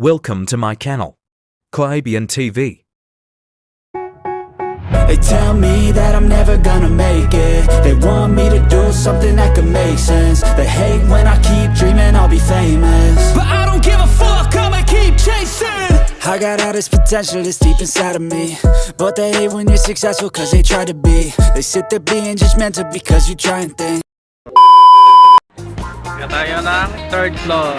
Welcome to my channel. Kaibian TV. They tell me that I'm never gonna make it They want me to do something that could make sense They hate when I keep dreaming I'll be famous But I don't give a fuck, I'ma keep chasing I got all this potential that's deep inside of me But they hate when you're successful cause they try to be They sit there being judgmental because you try and think Kaya tayo ng third floor.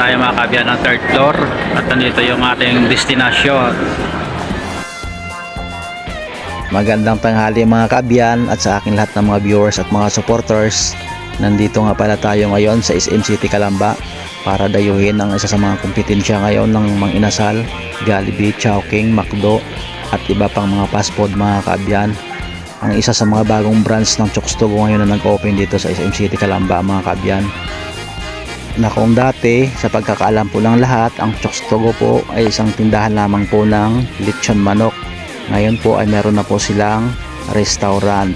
Tayo mga kabyan ng third floor at nandito yung ating destinasyon. Magandang tanghali mga kaabyan at sa aking lahat ng mga viewers at mga supporters. Nandito nga pala tayo ngayon sa SM City Calamba para dayuhin ang isa sa mga kompetensya ngayon ng Mang Inasal, Jollibee, Chowking, Macdo at iba pang mga fast food mga kaabyan. Ang isa sa mga bagong branch ng Chokstogo ngayon na nag-open dito sa SM City Calamba mga kaabyan na kung dati sa pagkakaalam po ng lahat ang Chokstogo po ay isang tindahan lamang po ng lechon manok. Ngayon po ay meron na po silang restaurant.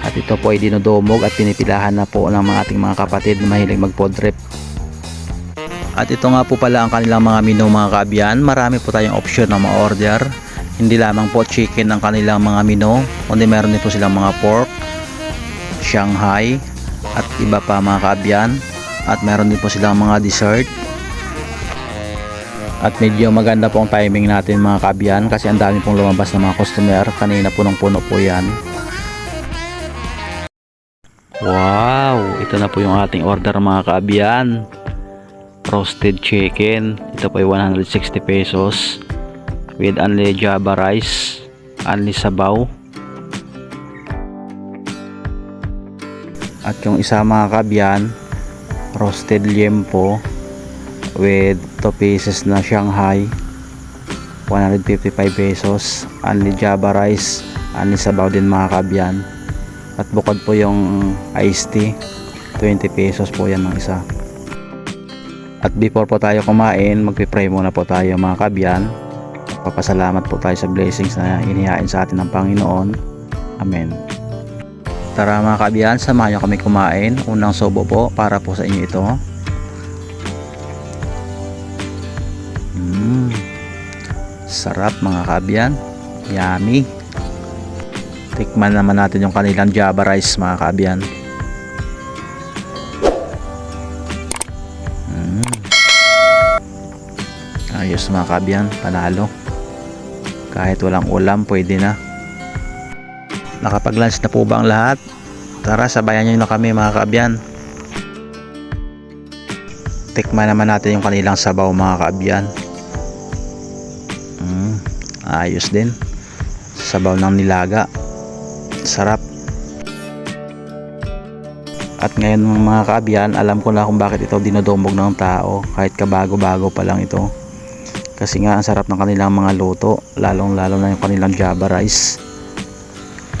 At ito po ay dinodomog at pinipilahan na po ng mga ating mga kapatid na mahilig mag pod trip at ito nga po pala ang kanilang mga menu mga kaabyan marami po tayong option na ma-order. Hindi lamang po chicken ang kanilang mga menu kundi meron din po silang mga pork Shanghai at iba pa mga kaabyan at meron din po silang mga dessert. At medyo maganda po ang timing natin mga kaabyan kasi ang dami pong lumabas ng mga customer. Kanina punong puno po yan. Wow! Ito na po yung ating order mga kaabyan roasted chicken. Ito po ay 160 pesos. With only java rice. Only sabaw. At yung isa mga kaabyan roasted liempo with 2 pieces na Shanghai 155 pesos only java rice only sabaw din mga kabyan. At bukod po yung iced tea 20 pesos po yan ng isa. At before po tayo kumain magpipray muna po tayo mga kabyan. Papasalamat po tayo sa blessings na inihain sa atin ng Panginoon. Amen Tara mga kabyan, samahan nyo kami kumain. Unang sobo po para po sa inyo ito. Mm. Sarap mga kabyan. Yummy. Tikman naman natin yung kanilang java rice mga kabyan. Mm. Ayos mga kabyan, panalo. Kahit walang ulam, pwede na. Nakapag-lunch na po ba ang lahat? Tara, sabayan nyo na kami mga kaabyan. Tikman naman natin yung kanilang sabaw mga kaabyan. Mm, ayos din. Sabaw ng nilaga. Sarap. At ngayon mga kaabyan, alam ko na kung bakit ito dinodomog ng tao. Kahit kabago-bago pa lang ito. Kasi nga ang sarap ng kanilang mga luto. Lalong lalo na yung kanilang java rice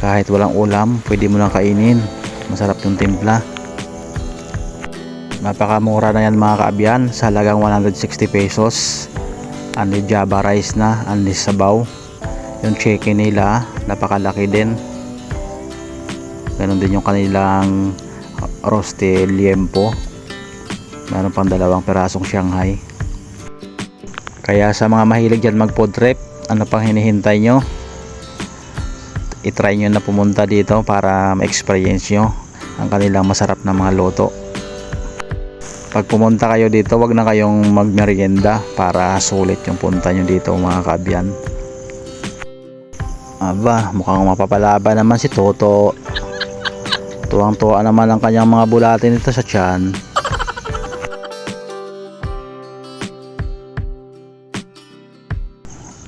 kahit walang ulam pwede mo lang kainin. Masarap yung timpla. Napakamura na yan mga kaabyan sa halagang 160 pesos. Anli java rice na anli sabaw. Yung chicken nila napakalaki din. Ganun din yung kanilang roasted liempo. Meron pang dalawang perasong shanghai. Kaya sa mga mahilig dyan mag food trip ano pang hinihintay nyo itry nyo na pumunta dito para ma-experience nyo ang kanilang masarap na mga loto pag pumunta kayo dito wag na kayong magmerienda para sulit yung punta nyo dito mga kabyan. Aba mukhang mapapalaban naman si Toto. Tuwang tuwa naman ang kanyang mga bulatin nito sa tiyan.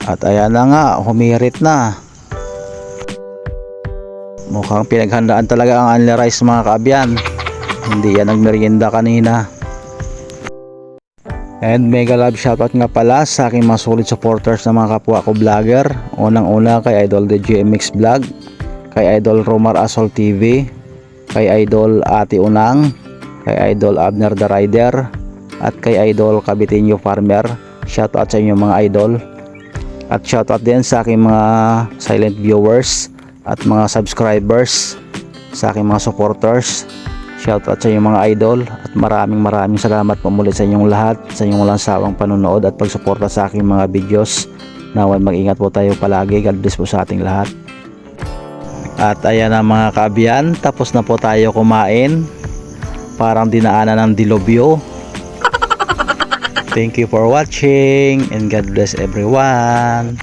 At ayan na nga humirit na Mukhang pinaghandaan talaga ang only rice mga kaabyan. Hindi yan nagmerienda kanina. And mega love shoutout nga pala sa aking mga solid supporters na mga kapwa ko vlogger. Unang una kay Idol The GMX Vlog, kay Idol Romar Asol TV, kay Idol Ate Unang, kay Idol Abner The Rider, at kay Idol Cabitinho Farmer. Shoutout sa inyo mga idol. At shoutout din sa aking mga silent viewers at mga subscribers sa aking mga supporters. Shoutout sa inyong mga idol at maraming maraming salamat po muli sa inyong lahat sa inyong walang sawang panonood at pagsuporta sa aking mga videos. Nawan mag-ingat po tayo palagi. God bless po sa ating lahat. At ayan na mga kaabyan, tapos na po tayo kumain. Parang dinaanan ng dilobyo. Thank you for watching and God bless everyone.